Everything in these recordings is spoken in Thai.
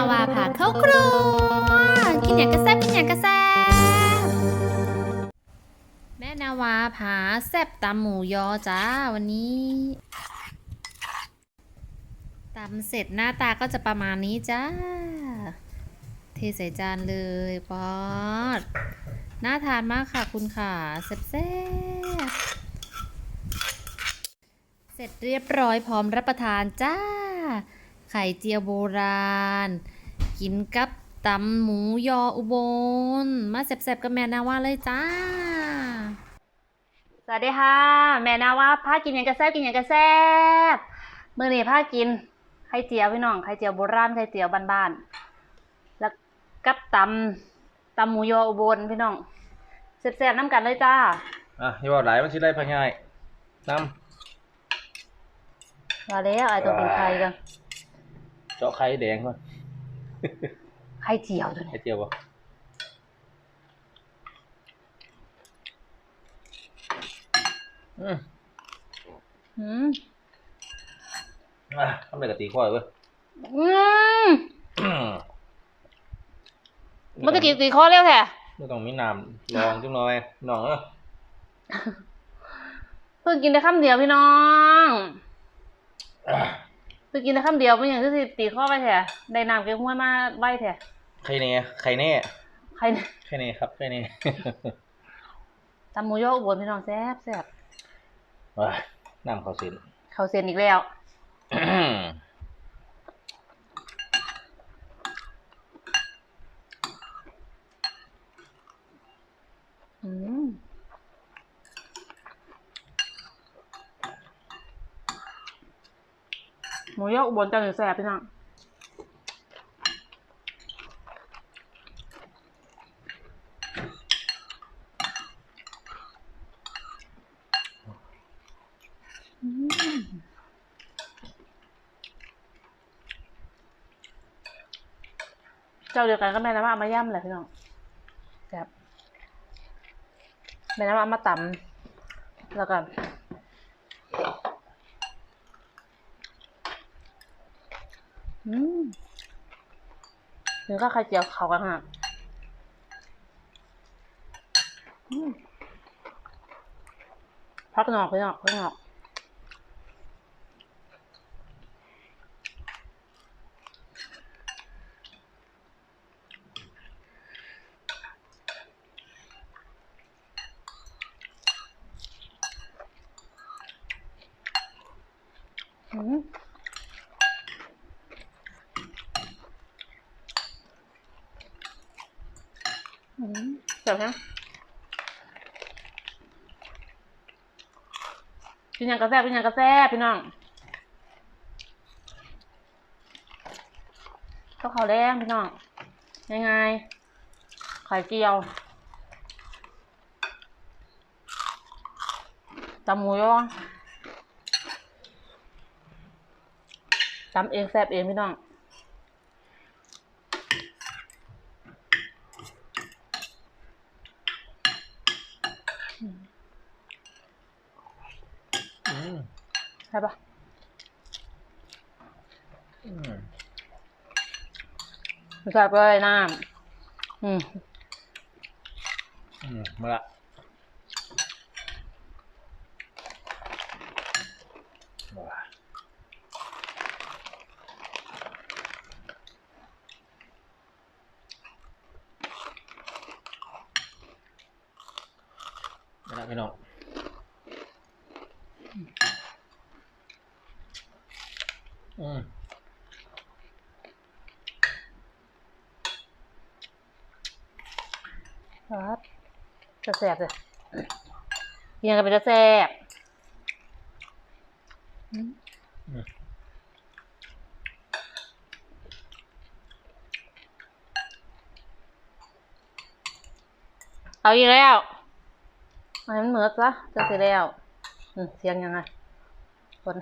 าวาผ่าเข้าครัว กินอย่างกระแซบกินอย่างกระแซบแม่นาวาผ่าแซบตำหมูยอจ้าวันนี้ตำเสร็จหน้าตาก็จะประมาณนี้จ้า เทใส่จานเลยป๊อดน่าทานมากค่ะคุณค่ะแซ่บๆเสร็จเรียบร้อยพร้อมรับประทานจ้า ไข่เจียวโบราณ กินกับตำหมูยออุบล มาแซ่บๆกับแม่นาว่าเลยจ้า สวัสดีค่ะ แม่นาว่าพากินอย่างกระแซบกินอย่างกระแซบมื้อนี้พากินไข่เจียวพี่น้องไข่เจียวโบราณไข่เจียวบ้านๆแล้วกับตำตำหมูยออุบลพี่น้องแซ่บๆน้ำกันเลยจ้าอะอย่าบอกหลายมันสิได้พะง่ายน้มาแล้วไอ้ตัวเป็นไข่กันำ เจาะไข่แดงก่อนไข่เจียวตัวนี้ไข่เจียวบ่อืมอืมอะทำอะไรกับตีข้อเลยเว้ยอืมอืมมันจะกี่ตีข้อเร็วแท้ไม่ต้องมีน้ำลองจังหน่อยน้องเออเพิ่งกินได้คำเดียวพี่น้อง อะ เพิ่งกินได้คำเดียวเป็นอย่างที่สิตีข้อไปแท้ได้น้ำเกลือห้วยมาไว้แท้ไข่เน่ไข่เน่ใครเนี่ยไข่เน่ครับไข่เน่ตำหมูยออุบลพี่น้องแซ่บแซ่บว้ายน้ำเขาสินเขาเซ็นอีกแล้ว อืม อืมห มูยออุบลจังเลยแซ่บพี่น้องอืมเจ้าเดียวกันก็แม่น้ำว่าเอามาย่ำแหละพี่น้องแซ่บแม่น้ำว่าเอามาตำแล้วก็ อืมถึงก็ไข่เจียวเขากันฮะอืมพักหนอกพี่น้อกพักหนอกอืมอื มเดี๋ยวนะกินย่างกาแฟกินอย่างกาแฟพี่น้องข้าวขาวแดงพี่น้องยังไงไข่เจียวตำหมูยอตำเองแซ่บเองพี่น้อง อืม ใช่ปะ อืมใส่ไปเลยน้ำอืมอืมมาละว้ายมาละพี่น้องอืม ครับจะแซ่บเลยยังกันเป็นจะแซ่บอืมอืมเอาอีกแล้วอันนั้นเหมือนซะจะเสร็จแล้วอืมเสียงยังไงคน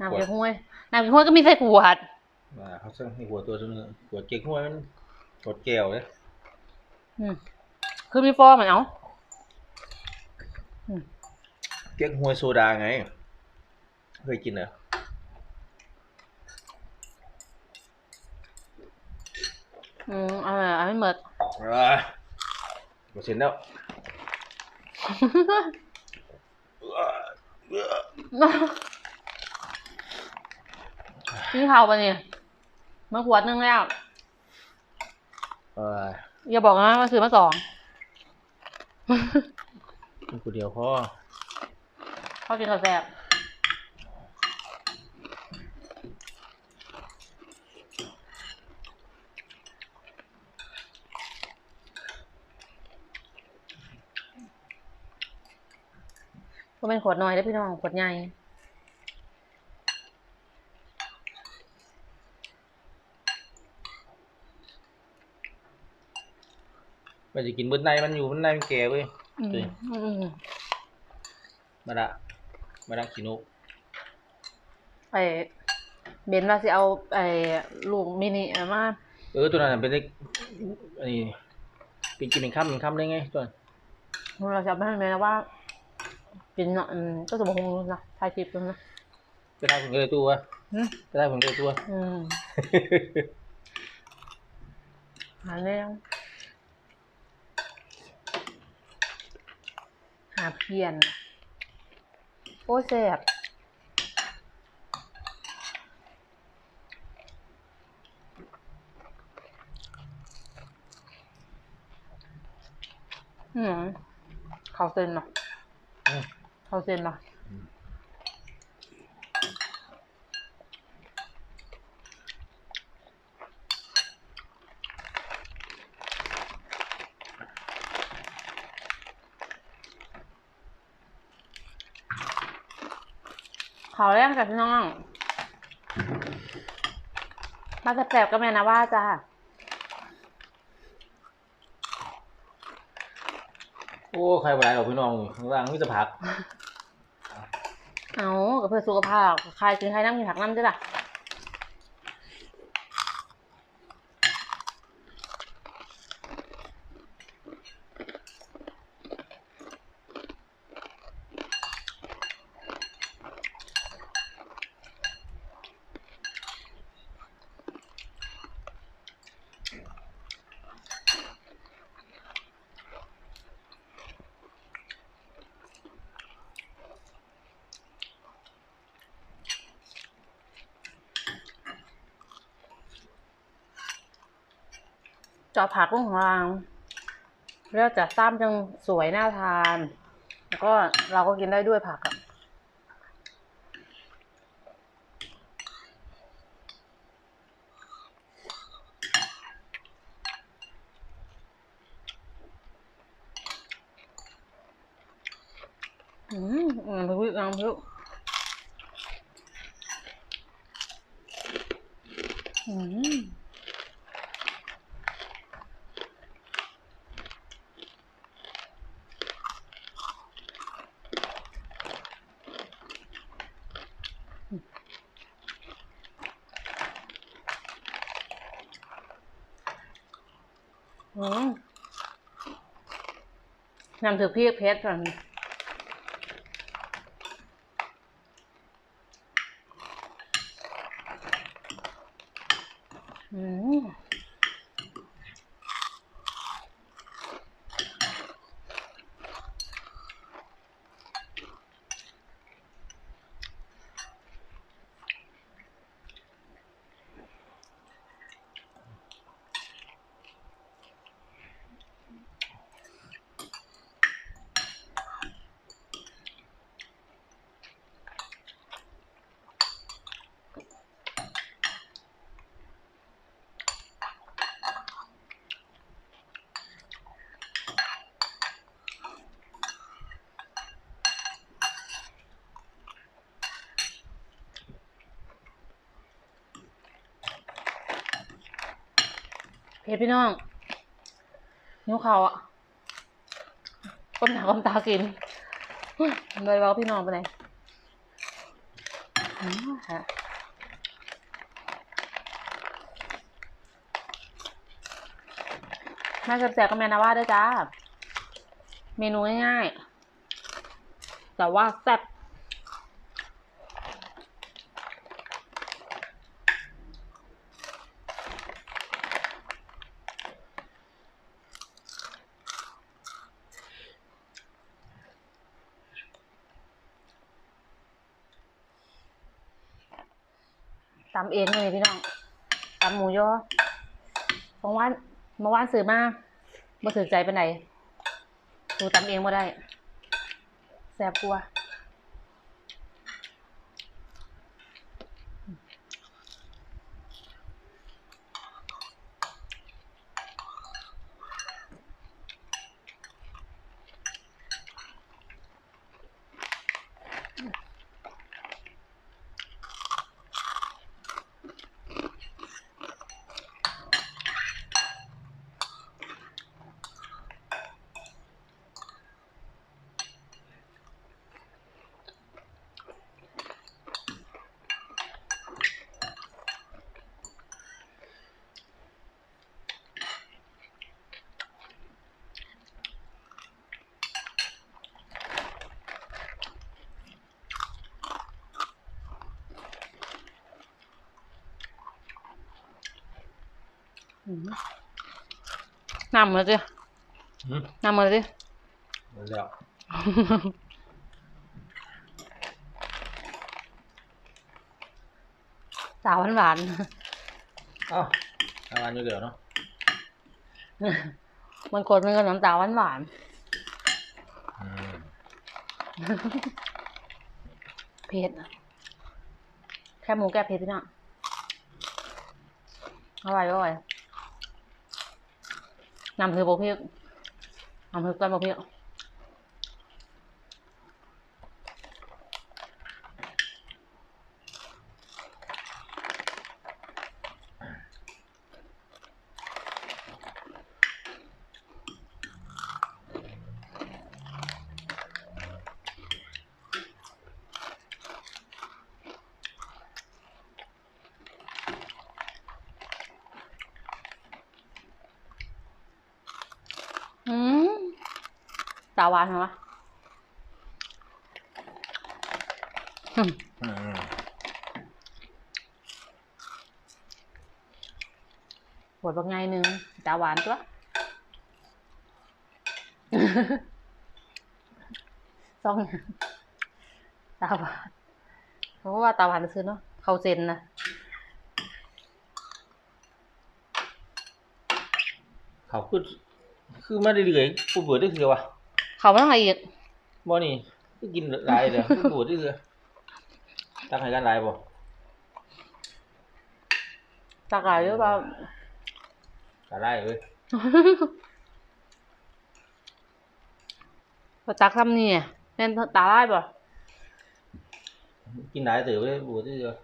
น้ำเกลือห้วยน้ำเกลือห้วยก็มีใส่ขวดว่าเขาสั่งให้หัวตัวจนงหัวเก๊กห้วยมันหัวแก้วเลยอืม คือมีฟองเหมือนเอาอืมเก๊กห้วยโซดาไง เคยกินเหรออืมเอาเลยเอาให้หมดอ่าหมดเสร็จแล้วเอื้อเอื้อนี่เขาปะเนี่ยมาขวดนึงแล้วเอออย่าบอกนะว่าซื้อมาสอง กินกูเดียวพ่อพ่อกินกาแฟก็เป็นขวดน้อยได้วพี่น้องขวดใหญ่ มันจะกินเบนในมันอยู่เบนในมันแก่เว้ยอืมจริงอืมมาละมาละขี้นกไอเบนว่าสิเอาไอลูกมินิเอามาเออตัวนั้นนะเป็นเล็กอันนี้เป็นกินเป็นคำเป็นคำได้ไงตัวนั้นเราจะไม่ให้แม่นะว่ากินเนาะอืมก็จะบอกคงรู้นะถ่ายคลิปดูนะไปได้ผมก็เลยตัวอืมไปได้ผมก็เลยตัวอืมหาแนว หาเพียนโอ้แซ่บอืมเขาเส้นเนาะอืมเขาเส้นเนาะเขาแรกจากพี่น้อง มาแสบๆก็แม่นะว่าจ้าโอ้ใครบ่ได้หรอกพี่น้องข้างล่างมีแต่ผัก เอากับเพื่อสุขภาพใครกินใครนั่งกินผักน้ำด้วยล่ะ จอผักลงของเราแล้วจะซ้ำจังสวยน่าทาน แล้วก็เราก็กินได้ด้วยผักอะอืมอืมพี่น้ำพี่อืม อืม น้ำถือพี่เพชรก่อนอืม เพชรพี่น้องนิ้วเขาอะก้มหน้าก้มตากินเลยว่าพี่น้องไปไหนอืมค่ะแม่แซ่บๆก็แม่นะว่าด้วยจ้า เมนูง่ายๆ แต่ว่าแซ่บ ตำเองเลยพี่น้องตำหมูยอของว่านเมื่อวานซื้อมาบ่ถือใจไปไหนดดูตำเองบ่ได้ แซ่บกว่า น้ำมาสิอืมน้ำมาสิหมดแล้ว สาวหวานเอ้าทำงานอยู่เดี๋ยวเนาะๆมันคนมันก็น้ำตาลหวานอืมๆเผ็ดอะแค่หมูแก้เผ็ดพี่น้องอร่อยอร่อย นำคือโบเพียกนำคือก้อนโบเพียก อืม ตาหวานเหรอหือปวดบางไงนึงตาหวานตัวซ่องตาหวานเขาก็ว่าตาหวานซื้อเนาะเขาเซนนะเขาคือ คือมาเรื่อยๆผู้เบื่อได้คือวะ เขาไม่ต้องอะไรอีกบ่นี่คือกินหลายเด้อผู้เบื่อได้คือตั้งให้กันหลายบ่ตากายหรือเปล่าตาไล่เอ้ยพอจักทำนี่แม่นตาไล่ป่ะกินหลายเต๋อเว้ยเบื่อได้คือ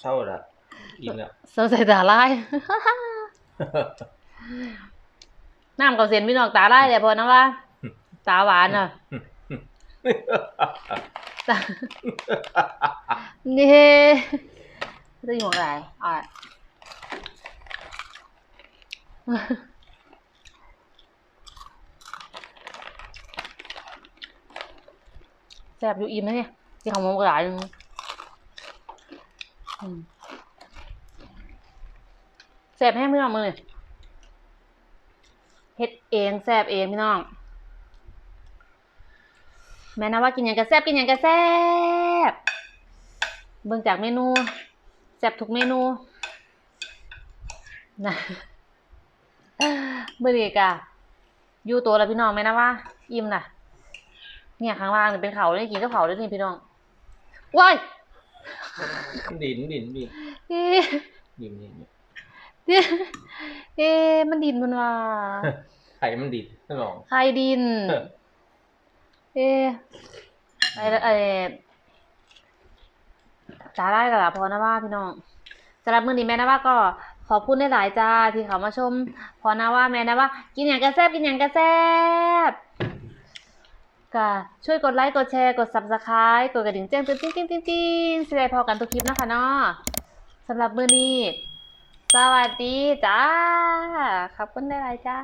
เศร้าละอิ่มแล้วสงสัยตาไล่ น้ำกับเสียนพี่น้องตาไล่เลยพอนะว่า ตาหวานอะนี่จะอยู่ไหนอะแซ่บอยู่อิ่มนะเนี่ยที่ของมันกระดาษนึงอืมแซ่บแห้งพี่น้องมือ เฮ็ดเองแซ่บเองพี่น้อง แม่นะว่ากินหยังกระแซบกินหยังกระแซบเบิ่งจากเมนูแซบทุกเมนูนะเบื่อดีกะอยู่ตัวแล้วพี่น้องแม่นะว่า อิ่มน่ะ เนี่ยข้างล่างนี่เป็นเขาเลยกินกับเขาด้วยนี่พี่น้องว้ายดินดินดินเอ๊ะดินดิน ดินเอ๊ะเอ๊ะมันดินมันว่าไข่มันดินนั่นหรอใครดิน เอ๊ะไอ้ไอ้จ้าได้กันละพอนะว่าพี่น้องสำหรับมื้อนี้แม่นะว่าก็ขอบคุณหลายๆจ้าที่เขามาชม พอนะว่าแม่นะว่า กินอย่างกระแซบกินอย่างกระแซบก็ช่วยกดไลค์กดแชร์กด subscribe กดกระดิ่งแจ้งเตือนติ๊งติ๊งติ๊งติ๊งสิได้พอกันทุกคลิปนะคะเนาะสำหรับมื้อนี้ สวัสดีจ้า ขอบคุณได้ไรจ้า